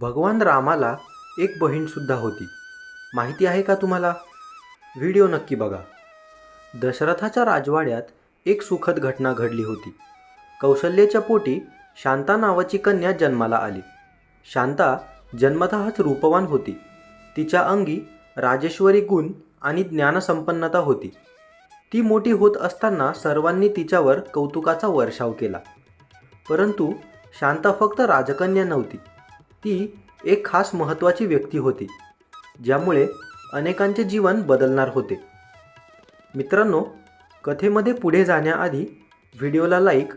भगवान रामाला एक बहीणसुद्धा होती. माहिती आहे का तुम्हाला? व्हिडिओ नक्की बघा. दशरथाच्या राजवाड्यात एक सुखद घटना घडली होती. कौशल्याच्या पोटी शांता नावाची कन्या जन्माला आली. शांता जन्मतःच रूपवान होती. तिच्या अंगी राजेश्वरी गुण आणि ज्ञानसंपन्नता होती. ती मोठी होत असताना सर्वांनी तिच्यावर कौतुकाचा वर्षाव केला. परंतु शांता फक्त राजकन्या नव्हती. ती एक खास महत्त्वाची व्यक्ती होती ज्यामुळे अनेकांचे जीवन बदलणार होते. मित्रांनो कथेमध्ये पुढे जाण्याआधी व्हिडिओला लाईक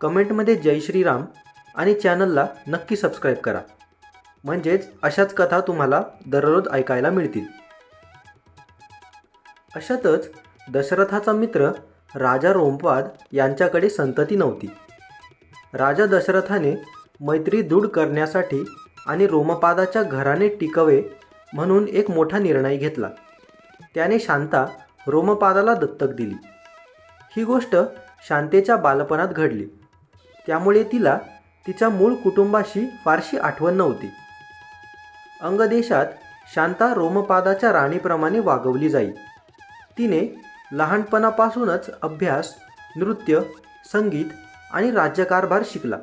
कमेंटमध्ये जय श्रीराम आणि चॅनलला नक्की सबस्क्राईब करा. म्हणजेच अशाच कथा तुम्हाला दररोज ऐकायला मिळतील. अशातच दशरथाचा मित्र राजा रोमपाद यांच्याकडे संतती नव्हती. राजा दशरथाने मैत्री दृढ करण्यासाठी आणि रोमपादाच्या घराने टिकवे म्हणून एक मोठा निर्णय घेतला. त्याने शांता रोमपादाला दत्तक दिली. ही गोष्ट शांतेच्या बालपणात घडली. त्यामुळे तिला तिच्या मूळ कुटुंबाशी फारशी आठवण नव्हती. अंगदेशात शांता रोमपादाच्या राणीप्रमाणे वागवली जाई. तिने लहानपणापासूनच अभ्यास नृत्य संगीत आणि राज्यकारभार शिकला.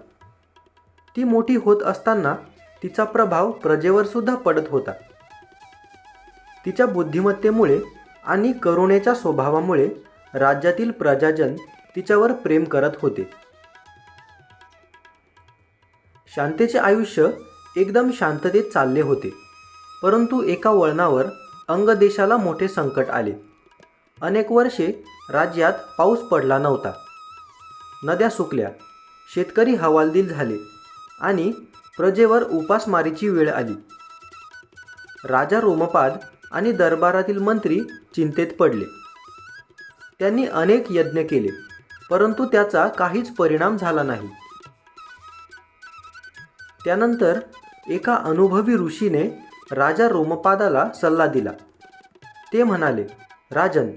ती मोठी होत असताना तिचा प्रभाव प्रजेवर सुद्धा पडत होता. तिच्या बुद्धिमत्तेमुळे आणि करुणेच्या स्वभावामुळे राज्यातील प्रजाजन तिच्यावर प्रेम करत होते. शांतेचे आयुष्य एकदम शांततेत चालले होते परंतु एका वळणावर अंगदेशाला मोठे संकट आले. अनेक वर्षे राज्यात पाऊस पडला नव्हता. नद्या सुकल्या शेतकरी हवालदिल झाले आणि प्रजेवर उपासमारीची वेळ आली. राजा रोमपाद आणि दरबारातील मंत्री चिंतेत पडले. त्यांनी अनेक यज्ञ केले परंतु त्याचा काहीच परिणाम झाला नाही. त्यानंतर एका अनुभवी ऋषीने राजा रोमपादाला सल्ला दिला. ते म्हणाले राजन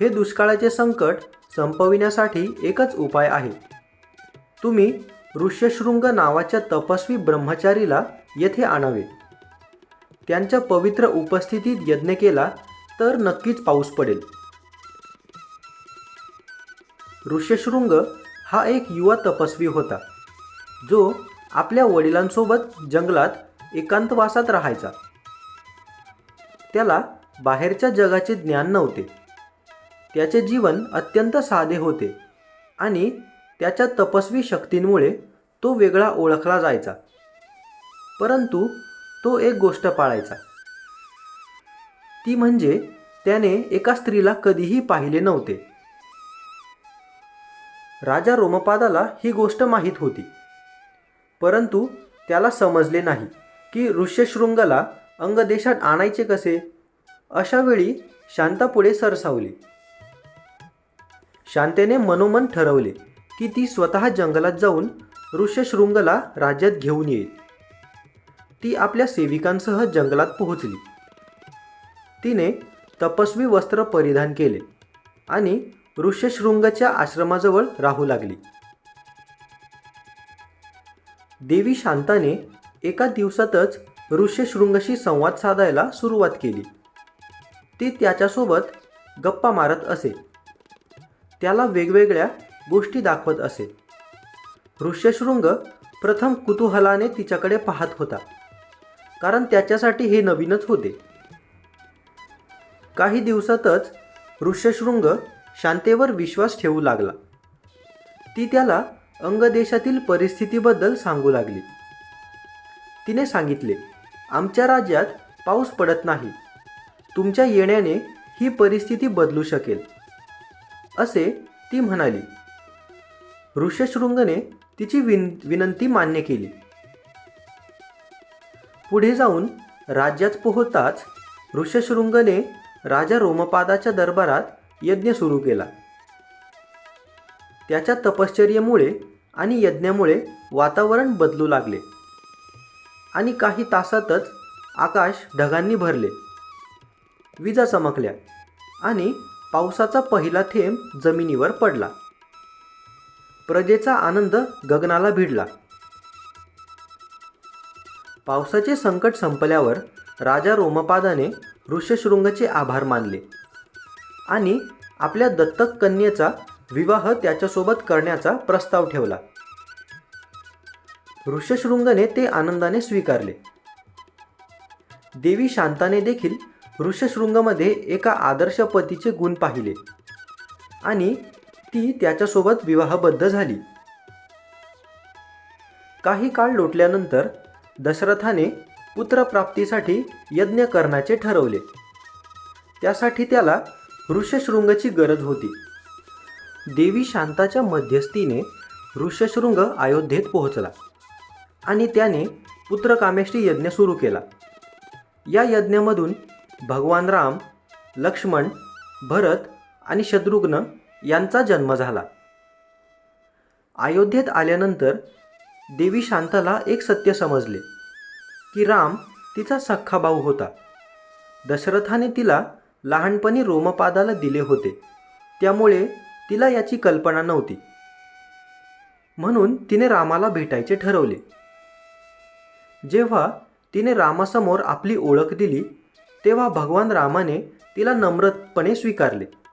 हे दुष्काळाचे संकट संपविण्यासाठी एकच उपाय आहे. तुम्ही ऋष्यशृंग नावाच्या तपस्वी ब्रह्मचारीला येथे आणावे. त्यांच्या पवित्र उपस्थितीत यज्ञ केला तर नक्कीच पाऊस पडेल. ऋष्यशृंग हा एक युवा तपस्वी होता जो आपल्या वडिलांसोबत जंगलात एकांतवासात राहायचा. त्याला बाहेरच्या जगाचे ज्ञान नव्हते. त्याचे जीवन अत्यंत साधे होते आणि त्याच्या तपस्वी शक्तींमुळे तो वेगळा ओळखला जायचा. परंतु तो एक गोष्ट पाळायचा. ती म्हणजे त्याने एका स्त्रीला कधीही पाहिले नव्हते. राजा रोमपादाला ही गोष्ट माहीत होती. परंतु त्याला समजले नाही की ऋष्यशृंगला अंगदेशात आणायचे कसे? अशावेळी शांता पुढे सरसावली. शांतेने मनोमन ठरवले. की ती स्वतः जंगलात जाऊन ऋष्यशृंगला राज्यात घेऊन येईल. ती आपल्या सेविकांसह जंगलात पोहोचली. तिने तपस्वी वस्त्र परिधान केले आणि ऋष्यशृंगच्या आश्रमाजवळ राहू लागली. देवी शांताने एका दिवसातच ऋष्यशृंगशी संवाद साधायला सुरुवात केली. ती त्याच्यासोबत गप्पा मारत असे. त्याला वेगवेगळ्या गोष्टी दाखवत असे. ऋष्यशृंग प्रथम कुतूहलाने तिच्याकडे पाहत होता. कारण त्याच्यासाठी हे नवीनच होते. काही दिवसातच ऋष्यशृंग शांतेवर विश्वास ठेवू लागला. ती त्याला अंगदेशातील परिस्थितीबद्दल सांगू लागली. तिने सांगितले आमच्या राज्यात पाऊस पडत नाही. तुमच्या येण्याने ही परिस्थिती बदलू शकेल. असे ती म्हणाली. ऋष्यशृंगने तिची विन विनंती मान्य केली. पुढे जाऊन राज्यात पोहोचताच ऋष्यशृंगने राजा रोमपादाच्या दरबारात यज्ञ सुरू केला. त्याच्या तपश्चर्येमुळे आणि यज्ञामुळे वातावरण बदलू लागले. आणि काही तासातच आकाश ढगांनी भरले. विजा चमकल्या आणि पावसाचा पहिला थेंब जमिनीवर पडला. प्रजेचा आनंद गगनाला भिडला. पावसाचे संकट संपल्यावर राजा रोमपादाने ऋष्यशृंगचे आभार मानले आणि आपल्या दत्तक कन्येचा विवाह त्याच्यासोबत करण्याचा प्रस्ताव ठेवला. ऋष्यशृंगने ते आनंदाने स्वीकारले. देवी शांताने देखील ऋषशृंगमध्ये एका आदर्श पतीचे गुण पाहिले आणि ती त्याच्यासोबत विवाहबद्ध झाली. काही काळ लोटल्यानंतर दशरथाने पुत्रप्राप्तीसाठी यज्ञ करण्याचे ठरवले. त्यासाठी त्याला ऋषशृंगची गरज होती. देवी शांताच्या मध्यस्थीने ऋषशृंग अयोध्येत पोहोचला आणि त्याने पुत्रकामेष्टी यज्ञ सुरू केला. या यज्ञामधून भगवान राम लक्ष्मण भरत आणि शत्रुघ्न यांचा जन्म झाला. अयोध्येत आल्यानंतर देवी शांताला एक सत्य समजले की राम तिचा सख्खा भाऊ होता. दशरथाने तिला लहानपणी रोमपादाला दिले होते. त्यामुळे तिला याची कल्पना नव्हती. म्हणून तिने रामाला भेटायचे ठरवले. जेव्हा तिने रामासमोर आपली ओळख दिली तेव्हा भगवान रामाने तिला नम्रपणे स्वीकारले.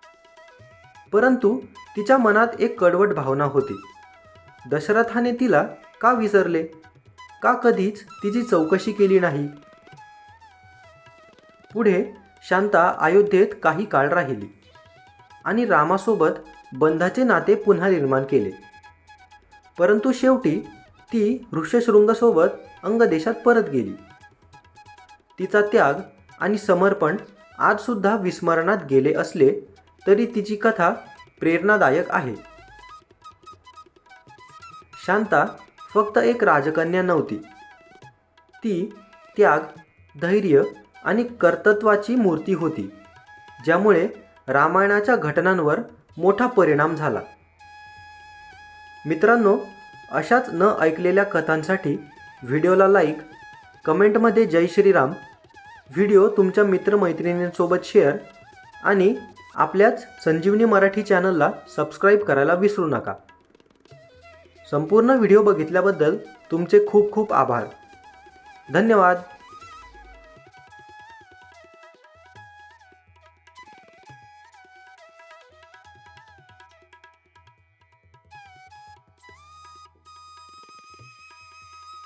परंतु तिच्या मनात एक कडवट भावना होती. दशरथाने तिला का विसरले? का कधीच तिची चौकशी केली नाही? पुढे शांता अयोध्येत काही काळ राहिली आणि रामासोबत बंधाचे नाते पुन्हा निर्माण केले. परंतु शेवटी ती ऋष्यशृंगसोबत अंगदेशात परत गेली. तिचा त्याग आणि समर्पण आजसुद्धा विस्मरणात गेले असले तरी तिची कथा प्रेरणादायक आहे. शांता फक्त एक राजकन्या नव्हती. ती त्याग धैर्य आणि कर्तृत्वाची मूर्ती होती ज्यामुळे रामायणाच्या घटनांवर मोठा परिणाम झाला. मित्रांनो अशाच न ऐकलेल्या कथांसाठी व्हिडिओला लाईक कमेंटमध्ये जय श्रीराम. व्हिडिओ तुमच्या मित्रमैत्रिणींसोबत शेअर आणि आपल्याच संजीवनी मराठी चॅनलला सबस्क्राईब करायला विसरू नका. संपूर्ण व्हिडिओ बघितल्याबद्दल तुमचे खूप खूप आभार. धन्यवाद.